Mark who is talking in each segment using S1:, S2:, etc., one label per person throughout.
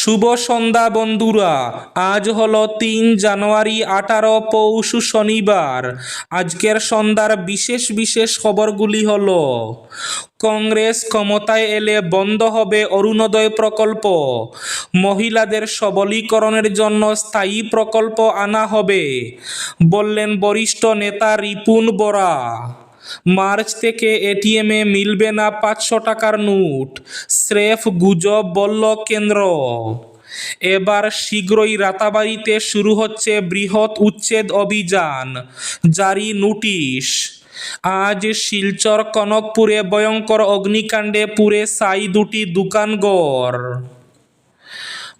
S1: শুভ সন্ধ্যা বন্ধুরা। আজ হলো তিন জানুয়ারি আঠারো পৌষ শনিবার। আজকের সন্ধ্যার বিশেষ বিশেষ খবরগুলি হল, কংগ্রেস ক্ষমতায় এলে বন্ধ হবে অরুণোদয় প্রকল্প। মহিলাদের সবলীকরণের জন্য স্থায়ী প্রকল্প আনা হবে। বললেন বরিষ্ঠ নেতা রিপুন বরা। মার্চ থেকে এটিএমে মিলবে না পাঁচশো টাকার নোট। স্রেফ গুজব বলল কেন্দ্র। এবার শীঘ্রই রাতাবাড়িতে শুরু হচ্ছে বৃহৎ উচ্ছেদ অভিযান, জারি নোটিশ। আজ শিলচর কনকপুরে ভয়ঙ্কর অগ্নিকাণ্ডে পুড়ে সাই দুটি দোকানঘর।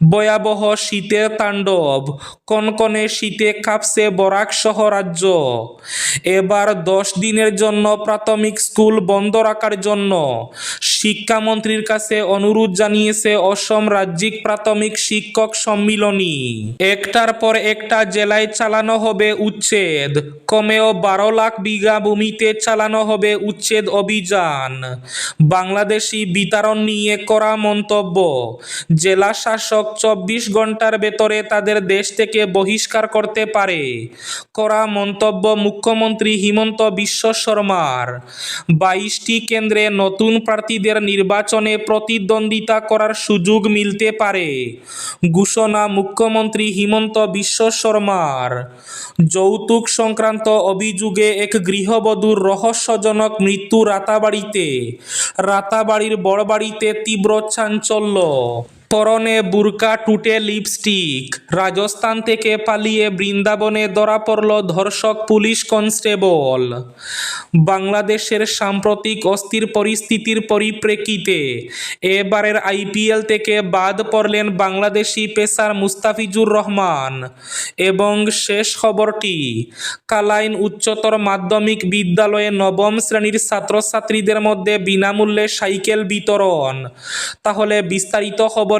S1: ভয়াবহ শীতের তাণ্ডব। কনকনে শীতে কাঁপছে বরাক রাজ্য। এবার দশ দিনের জন্য প্রাথমিক স্কুল বন্ধ রাখার জন্য। শিক্ষামন্ত্রীর কাছে অনুরোধ জানিয়েছে অসম রাজ্যিক প্রাথমিক শিক্ষক সম্মিলনী। একটার পর একটা জেলায় চালানো হবে উচ্ছেদ। কমেও বারো লাখ বিঘা ভূমিতে চালানো হবে উচ্ছেদ অভিযান। বাংলাদেশি বিতরণ নিয়ে করা মন্তব্য। জেলা শাসক চব্বিশ ঘণ্টার ভেতরে তাদের দেশ থেকে বহিষ্কার করতে পারে। করা মন্তব্য মুখ্যমন্ত্রী হিমন্ত বিশ্ব শর্মার। বাইশটি কেন্দ্রে নতুন প্রার্থীদের নির্বাচনে প্রতিদ্বন্দ্বিতা করার সুযোগ মিলতে পারে। ঘোষণা মুখ্যমন্ত্রী হিমন্ত বিশ্ব শর্মার। যৌতুক সংক্রান্ত অভিযোগে এক গৃহবধূর রহস্যজনক মৃত্যু রাতাবাড়িতে। রাতাবাড়ির বড়বাড়িতে তীব্র চাঞ্চল্য। পরনে বুরকা টুটে লিপস্টিক। রাজস্থান থেকে পালিয়ে বৃন্দাবনে ধরা পড়ল ধর্ষক পুলিশ কনস্টেবল। বাংলাদেশের সাম্প্রতিক অস্থির পরিস্থিতির পরিপ্রেক্ষিতে এবারের আইপিএল থেকে বাদ পড়লেন বাংলাদেশি পেসার মুস্তাফিজুর রহমান। এবং শেষ খবরটি, কালাইন উচ্চতর মাধ্যমিক বিদ্যালয়ে নবম শ্রেণির ছাত্রছাত্রীদের মধ্যে বিনামূল্যে সাইকেল বিতরণ। তাহলে বিস্তারিত খবরে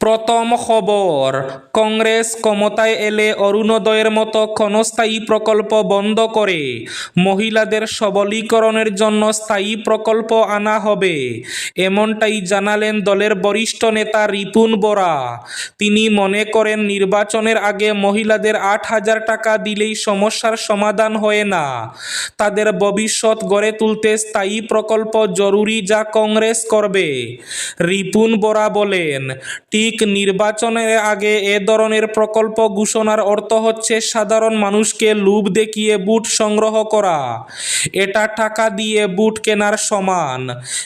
S1: প্রথম খবর, কংগ্রেস ক্ষমতায় এলে অরুণোদয়ের মতো ক্ষণস্থায়ী প্রকল্প বন্ধ করে। মহিলাদের সবলীকরণের জন্য স্থায়ী প্রকল্প আনা হবে। এমনটাই জানালেন দলের বরিষ্ঠ নেতা রিপুন বরা। তিনি মনে করেন নির্বাচনের আগে মহিলাদের আট হাজার টাকা দিলেই সমস্যার সমাধান হয় না। তাদের ভবিষ্যৎ গড়ে তুলতে স্থায়ী প্রকল্প জরুরি যা কংগ্রেস করবে। রিপুন বরা বলেন, ঠিক নির্বাচনের আগে এ ধরনের প্রকল্প ঘোষণার অর্থ হচ্ছে সাধারণ মানুষকে লুভ দেখিয়ে বুট সংগ্রহ করা। এটা টাকা দিয়ে বুট কেনার সমান।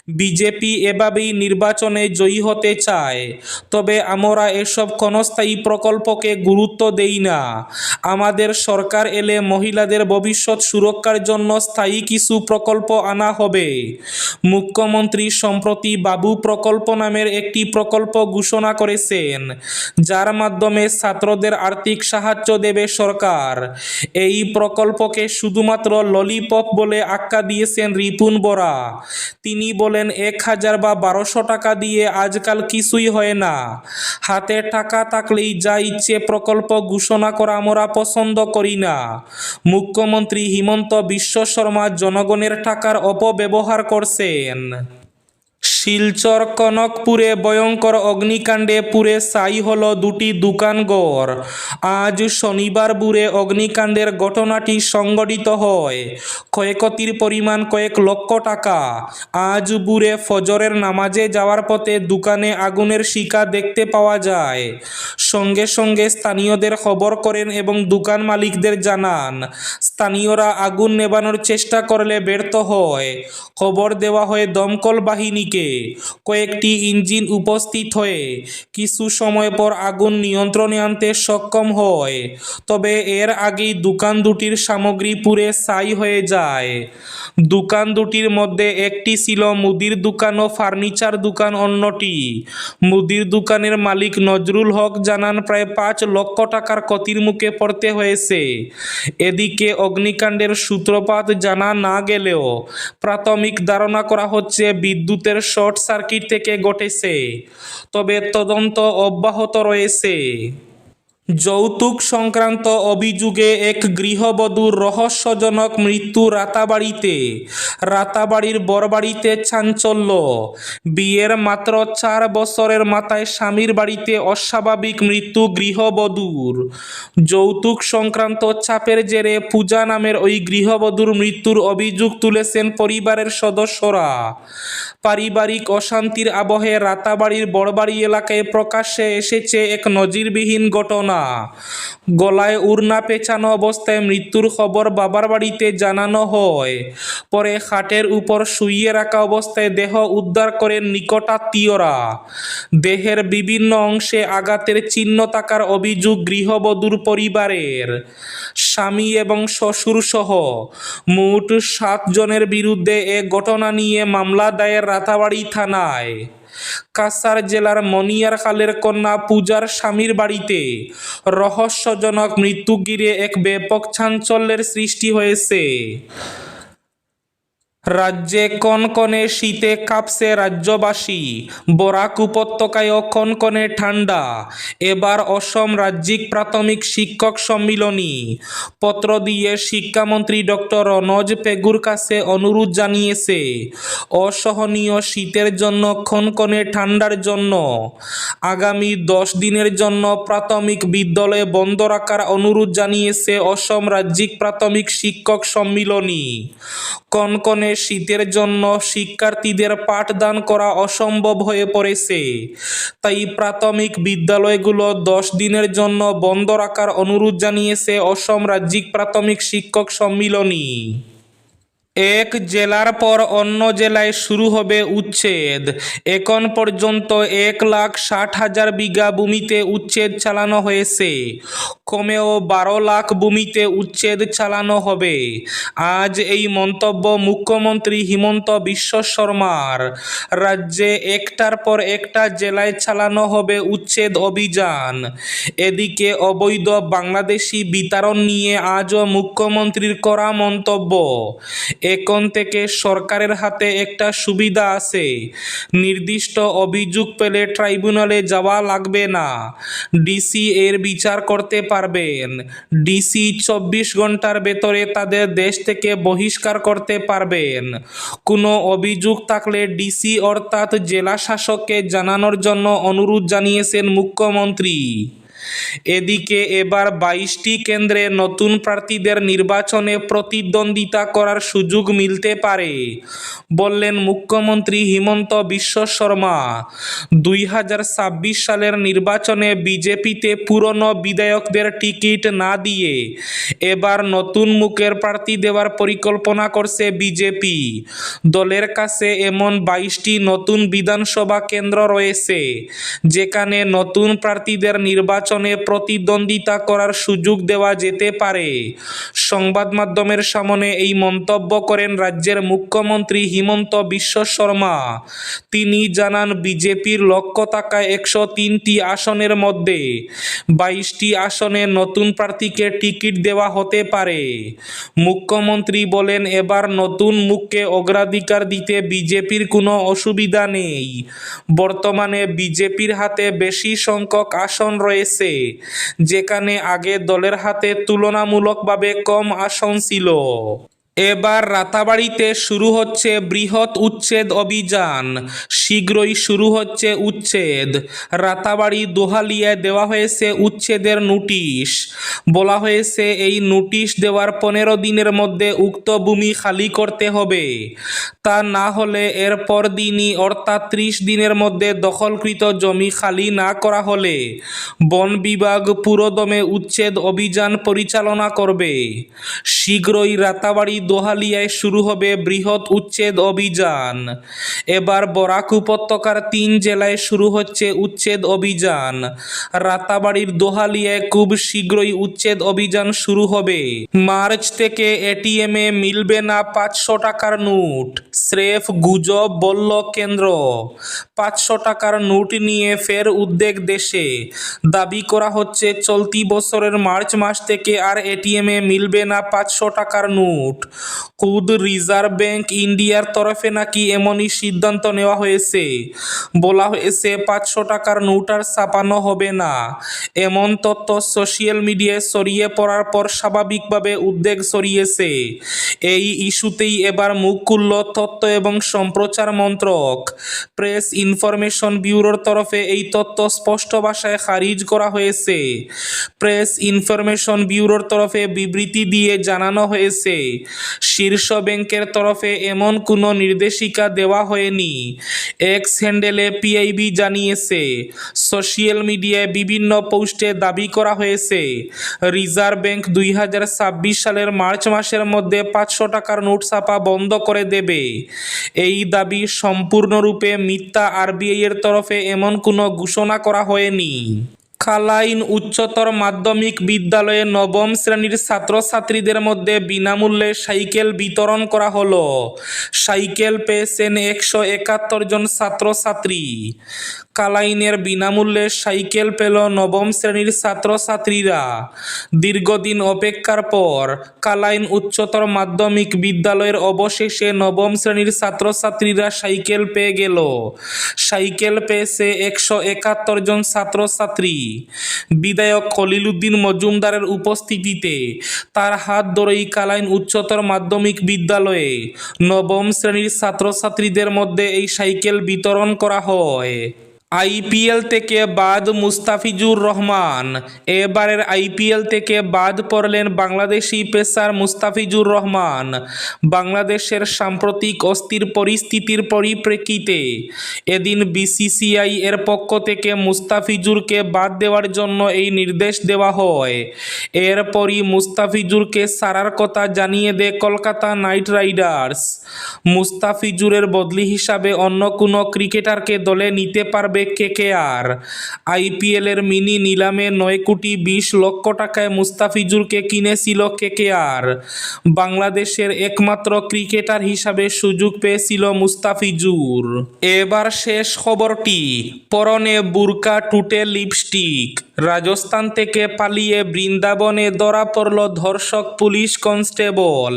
S1: বিজেপি এভাবেই নির্বাচনে জয়ী হতে চায়। তবে আমরা এসব ক্ষণস্থায়ী প্রকল্পকে গুরুত্ব দেই না। আমাদের সরকার এলে মহিলাদের ভবিষ্যৎ সুরক্ষার জন্য স্থায়ী কিছু প্রকল্প আনা হবে। মুখ্যমন্ত্রী সম্প্রতি বাবু প্রকল্প নামের একটি প্রকল্প ঘোষণা করেছেন যার মাধ্যমে ছাত্রদের আর্থিক সাহায্য দেবে সরকার। এই প্রকল্পকে শুধুমাত্র ললিপপ বলে আখ্যা দিয়েছেন রিপুন বরা। তিনি বলেন, এক হাজার বা বারোশো টাকা দিয়ে আজকাল কিছুই হয় না। হাতে টাকা থাকলেই যা ইচ্ছে প্রকল্প ঘোষণা করা আমরা পছন্দ করি না। মুখ্যমন্ত্রী হিমন্ত বিশ্ব শর্মা জনগণের টাকার অপব্যবহার করছেন। শিলচর কনকপুরে ভয়ঙ্কর অগ্নিকাণ্ডে পুরে সাই হল দুটি দোকানঘর আজ শনিবার বুড়ে অগ্নিকাণ্ডের ঘটনাটি সংঘটিত হয়। ক্ষয়ক্ষতির পরিমাণ কয়েক লক্ষ টাকা। আজ বুড়ে ফজরের নামাজে যাওয়ার পথে দোকানে আগুনের শিকা দেখতে পাওয়া যায়। সঙ্গে সঙ্গে স্থানীয়দের খবর করেন এবং দোকান মালিকদের জানান, স্থানীয়রা আগুন নেবানোর চেষ্টা করলে ব্যর্থ হয়। খবর দেওয়া হয় দমকল বাহিনীকে। কয়েকটি ইঞ্জিন উপস্থিত হয়ে কিছু সময় পর আগুন নিয়ন্ত্রণে আনতে সক্ষম হয়। তবে এর আগেই দোকান দুটির সামগ্রী পুড়ে ছাই হয়ে যায়। দোকান দুটির মধ্যে একটি ছিল মুদির দোকান ও ফার্নিচার দোকান অন্যটি। মুদির দোকানের মালিক নজরুল হক জানান, প্রায় পাঁচ লক্ষ টাকার ক্ষতির মুখে পড়তে হয়েছে। এদিকে অগ্নিকাণ্ডের সূত্রপাত জানা না গেলেও প্রাথমিক ধারণা করা হচ্ছে বিদ্যুতের শর্ট সার্কিট থেকে ঘটেছে তবে তদন্ত অব্যাহত রয়েছে। যৌতুক সংক্রান্ত অভিযোগে এক গৃহবধূর রহস্যজনক মৃত্যু রাতাবাড়িতে। রাতাবাড়ির বরবাড়িতে চাঞ্চল্য। বিয়ের মাত্র চার বছরের মাথায় স্বামীর বাড়িতে অস্বাভাবিক মৃত্যু গৃহবধূর। যৌতুক সংক্রান্ত চাপের জেরে পূজা নামের ওই গৃহবধূর মৃত্যুর অভিযোগ তুলেছেন পরিবারের সদস্যরা। পারিবারিক অশান্তির আবহে রাতাবাড়ির বড়বাড়ি এলাকায় প্রকাশ্যে এসেছে এক নজিরবিহীন ঘটনা। গলায় উড়না পেঁচানো অবস্থায় মৃত্যুর খবর বাবার বাড়িতে জানানো হয়। পরে খাটের উপর শুইয়ে রাখা অবস্থায় দেহ উদ্ধার করেন নিকটাত্মীয়রা। দেহের বিভিন্ন অংশে আঘাতের চিহ্ন থাকার অভিযোগ গৃহবধূর পরিবারের। স্বামী এবং শ্বশুর সহ মোট সাতজনের বিরুদ্ধে এ ঘটনা নিয়ে মামলা দায়ের রাতাবাড়ি থানায়। কাসার জেলার মনিয়ার খালের কন্যা পূজার স্বামীর বাড়িতে। রহস্যজনক মৃত্যু ঘিরে এক ব্যাপক চাঞ্চল্যের সৃষ্টি হয়েছে। রাজ্যে কনকনে শীতে কাঁপছে রাজ্যবাসী, বরাক উপত্যকায়ও কনকনে ঠান্ডা এবার অসম রাজ্যিক প্রাথমিক শিক্ষক সম্মিলনী। পত্র দিয়ে শিক্ষামন্ত্রী ডক্টর রনজ পেগুর কাছে অনুরোধ জানিয়েছে, অসহনীয় শীতের জন্য কনকনে ঠান্ডার জন্য, আগামী দশ দিনের জন্য প্রাথমিক বিদ্যালয়ে বন্ধ রাখার অনুরোধ জানিয়েছে অসম রাজ্যিক প্রাথমিক শিক্ষক সম্মিলনী। কনকনে শীতের জন্য শিক্ষার্থীদের পাঠদান করা অসম্ভব হয়ে পড়েছে। তাই প্রাথমিক বিদ্যালয়গুলো দশ দিনের জন্য বন্ধ রাখার অনুরোধ জানিয়েছে অসম রাজ্যিক প্রাথমিক শিক্ষক সম্মিলনী। এক জেলার পর অন্য জেলায় শুরু হবে উচ্ছেদ। এখন পর্যন্ত এক লাখ ষাট হাজার বিঘা ভূমিতে উচ্ছেদ চালানো হয়েছে। কমেও বারো লাখ ভূমিতে উচ্ছেদ চালানো হবে। আজ এই মন্তব্য মুখ্যমন্ত্রী হিমন্ত বিশ্ব শর্মার। রাজ্যে একটার পর একটা জেলায় চালানো হবে উচ্ছেদ অভিযান। এদিকে অবৈধ বাংলাদেশি বিতরণ নিয়ে আজও মুখ্যমন্ত্রীর করা মন্তব্য। এখন থেকে সরকারের হাতে একটা সুবিধা আছে। নির্দিষ্ট অভিযোগ পেলে ট্রাইব্যুনালে যাওয়া লাগবে না। ডিসি এর বিচার করতে পারবেন। ডিসি চব্বিশ ঘণ্টার ভেতরে তাদের দেশ থেকে বহিষ্কার করতে পারবেন। কোনো অভিযোগ থাকলে ডিসি অর্থাৎ জেলা শাসককে জানানোর জন্য অনুরোধ জানিয়েছেন মুখ্যমন্ত্রী। এদিকে এবার বাইশটি কেন্দ্রে নতুন প্রার্থীদের নির্বাচনে প্রতিদ্বন্দ্বিতা করার সুযোগ মিলতে পারে, বললেন মুখ্যমন্ত্রী হিমন্ত বিশ্ব শর্মা। দুই হাজার ছাব্বিশ সালের নির্বাচনে বিজেপিতে পুরনো বিধায়কদের টিকিট না দিয়ে এবার নতুন মুখের প্রার্থী দেওয়ার পরিকল্পনা করছে বিজেপি। দলের কাছে এমন বাইশটি নতুন বিধানসভা কেন্দ্র রয়েছে, যেখানে নতুন প্রার্থীদের নির্বাচনে প্রতিদ্বন্দ্বিতা করার সুযোগ দেওয়া যেতে পারে। সংবাদ মাধ্যমের সামনে এই মন্তব্য করেন রাজ্যের মুখ্যমন্ত্রী হিমন্ত বিশ্ব শর্মা। তিনি জানান, বিজেপির লক্ষ্য থাকায় একশো তিনটি আসনের মধ্যে বাইশটি আসনে নতুন প্রার্থীকে টিকিট দেওয়া হতে পারে। মুখ্যমন্ত্রী বলেন, এবার নতুন মুখকে অগ্রাধিকার দিতে বিজেপির কোনো অসুবিধা নেই। বর্তমানে বিজেপির হাতে বেশি সংখ্যক আসন রয়েছে। যেখানে আগে দলের হাতে তুলনামূলকভাবে কম আসন ছিল। এবার রাতাবাড়িতে শুরু হচ্ছে বৃহৎ উচ্ছেদ অভিযান। শীঘ্রই শুরু হচ্ছে উচ্ছেদ। রাতাবাড়ি দোহালিয়ায় দেওয়া হয়েছে উচ্ছেদের নোটিশ। বলা হয়েছে এই নোটিশ দেওয়ার পনেরো দিনের মধ্যে উক্ত ভূমি খালি করতে হবে। তা না হলে এর পর দিনই অর্থাৎ ত্রিশ দিনের মধ্যে দখলকৃত জমি খালি না করা হলে বন বিভাগ পুরোদমে উচ্ছেদ অভিযান পরিচালনা করবে। শীঘ্রই রাতাবাড়ি দোহালিয়ায় শুরু হবে বৃহৎ উচ্ছেদ অভিযান। এবার বরাক উপত্যকার তিন জেলায় শুরু হচ্ছে উচ্ছেদ অভিযান। রাতাবাড়ির দোহালিয়ায় খুব শীঘ্রই উচ্ছেদ অভিযান শুরু হবে। মার্চ থেকে এটিএমে মিলবে না পাঁচশো টাকার নোট। স্রেফ গুজব বলল কেন্দ্র। পাঁচশো টাকার নোট নিয়ে ফের উদ্বেগ দেশে। দাবি করা হচ্ছে, চলতি বছরের মার্চ মাস থেকে আর এটিএমে মিলবে না পাঁচশো টাকার নোট। খুদ রিজার্ভ ব্যাংক ইন্ডিয়ার তরফে নাকি এমনই সিদ্ধান্ত নেওয়া হয়েছে? বলা হয়েছে, পাঁচশো টাকার নোট আর ছাপানো হবে না। এমন তথ্য সোশ্যাল মিডিয়ায় ছড়িয়ে পড়ার পর স্বাভাবিকভাবে উদ্বেগ ছড়িয়েছে। এই ইস্যুতেই এবার মুখ খুলল তথ্য এবং সম্প্রচার মন্ত্রক। প্রেস ইনফরমেশন ব্যুরোর তরফে এই তথ্য স্পষ্ট ভাষায় খারিজ করা হয়েছে। প্রেস ইনফরমেশন ব্যুরোর তরফে বিবৃতি দিয়ে জানানো হয়েছে শীর্ষ ব্যাংকের তরফে এমন কোনো নির্দেশিকা দেওয়া হয়নি। এক্স হ্যান্ডেলে পিআইবি জানিয়েছে। সোশ্যাল মিডিয়ায় বিভিন্ন পোস্টে দাবি করা হয়েছে। রিজার্ভ ব্যাংক দুই হাজার ছাব্বিশ সালের মার্চ মাসের মধ্যে পাঁচশো টাকার নোট ছাপা বন্ধ করে দেবে। এই দাবি সম্পূর্ণরূপে মিথ্যা আরবিআই এর তরফে এমন কোনো ঘোষণা করা হয়নি। খালাইন উচ্চতর মাধ্যমিক বিদ্যালয়ে নবম শ্রেণির ছাত্রছাত্রীদের মধ্যে বিনামূল্যে সাইকেল বিতরণ করা হলো। সাইকেল পেয়েছেন একশো একাত্তর জন ছাত্রছাত্রী। কালাইনের বিনামূল্যে সাইকেল পেল নবম শ্রেণির ছাত্রছাত্রীরা। দীর্ঘদিন অপেক্ষার পর কালাইন উচ্চতর মাধ্যমিক বিদ্যালয়ের অবশেষে নবম শ্রেণির ছাত্রছাত্রীরা সাইকেল পেয়ে গেল। সাইকেল পেয়েছে একশো একাত্তর জন ছাত্রছাত্রী। বিধায়ক খলিলুদ্দিন মজুমদারের উপস্থিতিতে তার হাত ধরেই কালাইন উচ্চতর মাধ্যমিক বিদ্যালয়ে নবম শ্রেণির ছাত্রছাত্রীদের মধ্যে এই সাইকেল বিতরণ করা হয়। আইপিএল থেকে বাদ মুস্তাফিজুর রহমান। এবারের আইপিএল থেকে বাদ পড়লেন বাংলাদেশি পেসার মুস্তাফিজুর রহমান। বাংলাদেশের সাম্প্রতিক অস্থির পরিস্থিতির পরিপ্রেক্ষিতে এদিন বিসিসিআই এর পক্ষ থেকে মুস্তাফিজুরকে বাদ দেওয়ার জন্য এই নির্দেশ দেওয়া হয়। এরপরই মুস্তাফিজুরকে সারার কথা জানিয়ে দেয় কলকাতা নাইট রাইডার্স। মুস্তাফিজুরের বদলি হিসাবে অন্য কোনো ক্রিকেটারকে দলে নিতে পারবে কেকেআর। আইপিএলের মিনি নিলামে নয় কোটি বিশ লক্ষ টাকায় মুস্তাফিজুরকে কিনেছিল কেকেআর। বাংলাদেশের একমাত্র ক্রিকেটার হিসাবে সুযোগ পেয়েছিল মুস্তাফিজুর। এবার শেষ খবরটি, পরনে বুরকা টুটে লিপস্টিক। রাজস্থান থেকে পালিয়ে বৃন্দাবনে ধরা পড়ল ধর্ষক পুলিশ কনস্টেবল।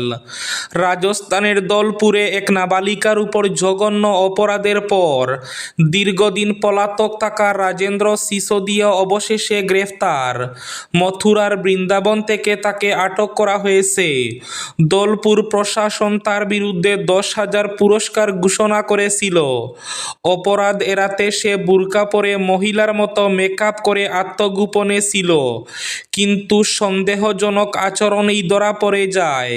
S1: রাজস্থানের দলপুরে এক নাবালিকার উপর জঘন্য অপরাধের পর দীর্ঘদিন পলাতক থাকা রাজেন্দ্র সিসোদিয়া অবশেষে গ্রেফতার। মথুরার বৃন্দাবন থেকে তাকে আটক করা হয়েছে। দলপুর প্রশাসন তার বিরুদ্ধে দশ হাজার পুরস্কার ঘোষণা করেছিল। অপরাধ এড়াতে সে বুরকা পরে মহিলার মতো মেকআপ করে আত্মগোপনে ছিল। কিন্তু সন্দেহজনক আচরণেই ধরা পড়ে যায়।